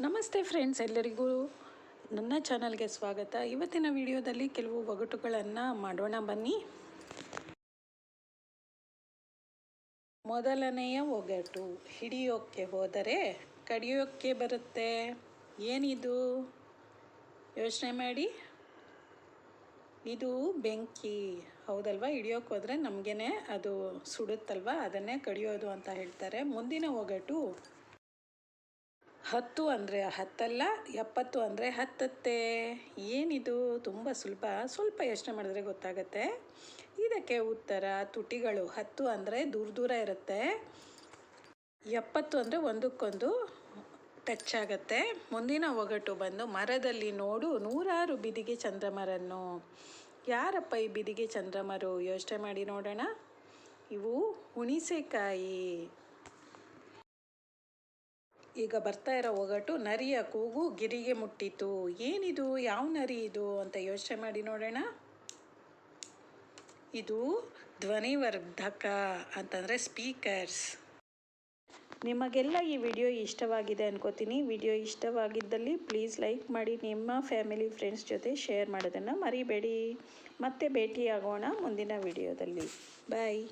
ನಮಸ್ತೆ ಫ್ರೆಂಡ್ಸ್, ಎಲ್ಲರಿಗೂ ನನ್ನ ಚಾನಲ್ಗೆ ಸ್ವಾಗತ. ಇವತ್ತಿನ ವಿಡಿಯೋದಲ್ಲಿ ಕೆಲವು ಒಗಟುಗಳನ್ನು ಮಾಡೋಣ ಬನ್ನಿ. ಮೊದಲನೆಯ ಒಗಟು, ಹಿಡಿಯೋಕ್ಕೆ ಹೋದರೆ ಕಡಿಯೋಕ್ಕೆ ಬರುತ್ತೆ. ಏನಿದು? ಯೋಚನೆ ಮಾಡಿ. ಇದು ಬೆಂಕಿ. ಹೌದಲ್ವಾ? ಹಿಡಿಯೋಕ್ಕೆ ಹೋದರೆ ನಮಗೇ ಅದು ಸುಡುತ್ತಲ್ವ? ಅದನ್ನೇ ಕಡಿಯೋದು ಅಂತ ಹೇಳ್ತಾರೆ. ಮುಂದಿನ ಒಗಟು ಹತ್ತು ಅಂದರೆ ಹತ್ತಲ್ಲ, ಎಪ್ಪತ್ತು ಅಂದರೆ ಹತ್ತತ್ತೆ. ಏನಿದು? ತುಂಬ ಸುಲಭ. ಸ್ವಲ್ಪ ಯೋಚನೆ ಮಾಡಿದ್ರೆ ಗೊತ್ತಾಗತ್ತೆ. ಇದಕ್ಕೆ ಉತ್ತರ, ತುಟಿಗಳು ಹತ್ತು ಅಂದರೆ ದೂರ ದೂರ ಇರುತ್ತೆ. ಎಪ್ಪತ್ತು ಅಂದರೆ ಒಂದಕ್ಕೊಂದು ಟಚ್ ಆಗುತ್ತೆ. ಮುಂದಿನ ಒಗಟು ಬಂದು ಮರದಲ್ಲಿ ನೋಡು ನೂರಾರು ಬಿದಿಗೆ ಚಂದ್ರಮರನ್ನು. ಯಾರಪ್ಪ ಈ ಬಿದಿಗೆ ಚಂದ್ರಮರು? ಯೋಚನೆ ಮಾಡಿ ನೋಡೋಣ. ಇವು ಹುಣಿಸೆಕಾಯಿ. ಈಗ ಬರ್ತಾ ಇರೋ ಒಗಟು ನರಿಯ ಕೂಗು ಗಿರಿಗೆ ಮುಟ್ಟಿತು. ಏನಿದು? ಯಾವ ನರಿ ಇದು ಅಂತ ಯೋಚನೆ ಮಾಡಿ ನೋಡೋಣ. ಇದು ಧ್ವನಿವರ್ಧಕ ಅಂತಂದರೆ ಸ್ಪೀಕರ್ಸ್. ನಿಮಗೆಲ್ಲ ಈ ವಿಡಿಯೋ ಇಷ್ಟವಾಗಿದೆ ಅನ್ಕೋತೀನಿ. ವಿಡಿಯೋ ಇಷ್ಟವಾಗಿದ್ದಲ್ಲಿ ಪ್ಲೀಸ್ ಲೈಕ್ ಮಾಡಿ, ನಿಮ್ಮ ಫ್ಯಾಮಿಲಿ ಫ್ರೆಂಡ್ಸ್ ಜೊತೆ ಶೇರ್ ಮಾಡೋದನ್ನು ಮರಿಬೇಡಿ. ಮತ್ತೆ ಭೇಟಿಯಾಗೋಣ ಮುಂದಿನ ವಿಡಿಯೋದಲ್ಲಿ. ಬಾಯ್.